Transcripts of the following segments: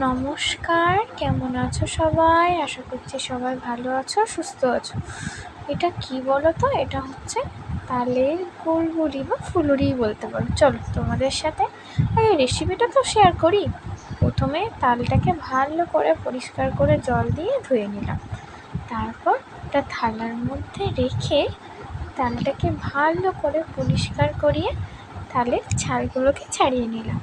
নমস্কার, কেমন আছো সবাই? আশা করছি সবাই ভালো আছো, সুস্থ আছো। এটা কি বলো তো এটা হচ্ছে তালের গোলবুড়ি বা ফুলুরি বলতে পারো। চলো তোমাদের সাথে এই রেসিপিটা তো শেয়ার করি। প্রথমে তালটাকে ভালো করে পরিষ্কার করে জল দিয়ে ধুয়ে নিলাম। তারপর একটা থালার মধ্যে রেখে তালটাকে ভালো করে পরিষ্কার করিয়ে তালের ছালগুলোকে ছাড়িয়ে নিলাম।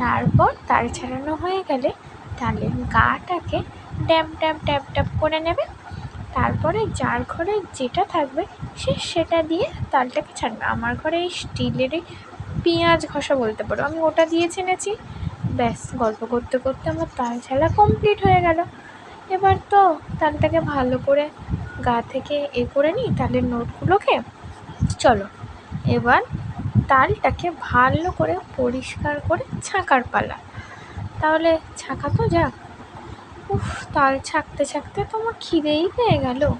তারপর তাল ছাড়ানো হয়ে গেলে তালের গাটাকে ড্যাম ড্যাব ড্যাব ড্যাব করে নেবে। তারপরে যার ঘরে যেটা থাকবে সে সেটা দিয়ে তালটাকে ছাড়বে। আমার ঘরে এই স্টিলেরই পেঁয়াজ ঘষা বলতে পারো, আমি ওটা দিয়ে ছেনেছি। ব্যাস, গল্প করতে করতে আমার তাল ছাড়া কমপ্লিট হয়ে গেল। এবার তো তালটাকে ভালো করে গা থেকে এ করে নিই, তালের নোটগুলোকে চলো, এবার তালটাকে ভালো করে পরিষ্কার করে ছাঁকার পালা। তাহলে ছাঁকা তো যাক। উফ, তাল ছাঁকতে ছাঁকতে তোমার খিদেই পেয়ে গেল।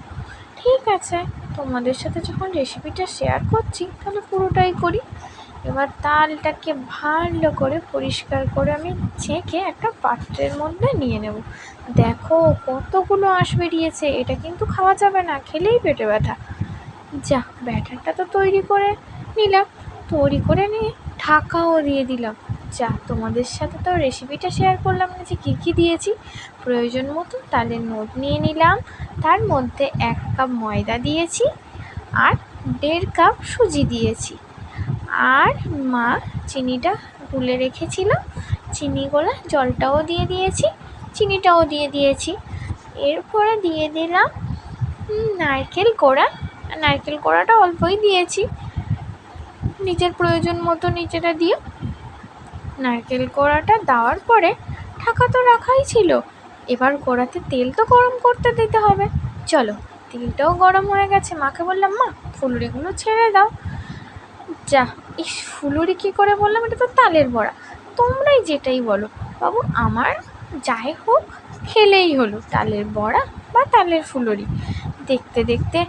ঠিক আছে, তোমাদের সাথে যখন রেসিপিটা শেয়ার করছি, তাহলে পুরোটাই করি। এবার তালটাকে ভালো করে পরিষ্কার করে আমি ছেঁকে একটা পাত্রের মধ্যে নিয়ে নেব। দেখো কতগুলো আঁশ বেরিয়েছে, এটা কিন্তু খাওয়া যাবে না, খেলেই পেটে ব্যথা। যা ব্যাটারটা তো তৈরি করে নিলাম। তৈরি করে নিয়ে ঢাকাও দিয়ে দিলাম। যা, তোমাদের সাথে তো রেসিপিটা শেয়ার করলাম না যে কী কী দিয়েছি। প্রয়োজন মতো তাহলে নোট নিয়ে নিলাম। তার মধ্যে এক কাপ ময়দা দিয়েছি আর দেড় কাপ সুজি দিয়েছি। আর মা চিনিটা গুলে রেখেছিল। চিনি গোলা জলটাও দিয়ে দিয়েছি, চিনিটাও দিয়ে দিয়েছি। এরপরে দিয়ে দিলাম নারকেল কোড়া। নারকেল কোড়াটা অল্পই দিয়েছি। নিজের প্রয়োজন মতো নিজেরা দিও। নারকেল কোড়াটা দেওয়ার পরে ঢাকা তো রাখাই ছিল। এবার কড়াতে তেল তো গরম করতে দিতে হবে। চলো, তেলটাও গরম হয়ে গেছে। মাকে বললাম, মা, ফুলুরিগুলো ছেড়ে দাও। যা, ইস, ফুলুরি কী করে বললাম? এটা তো তালের বড়া। তোমরাই যেটাই বলো। বাবু, আমার যাই হোক, খেলেই হলো। তালের বড়া বা তালের ফুলুরি। দেখতে দেখতে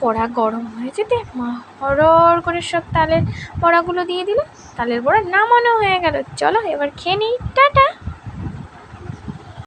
কড়া গরম হয়ে যেতে মা হরর করে সব তালের বড়াগুলো দিয়ে দিল। তালের বড়া নামানো হয়ে গেল। চলো এবার খেয়ে নিই। টাটা।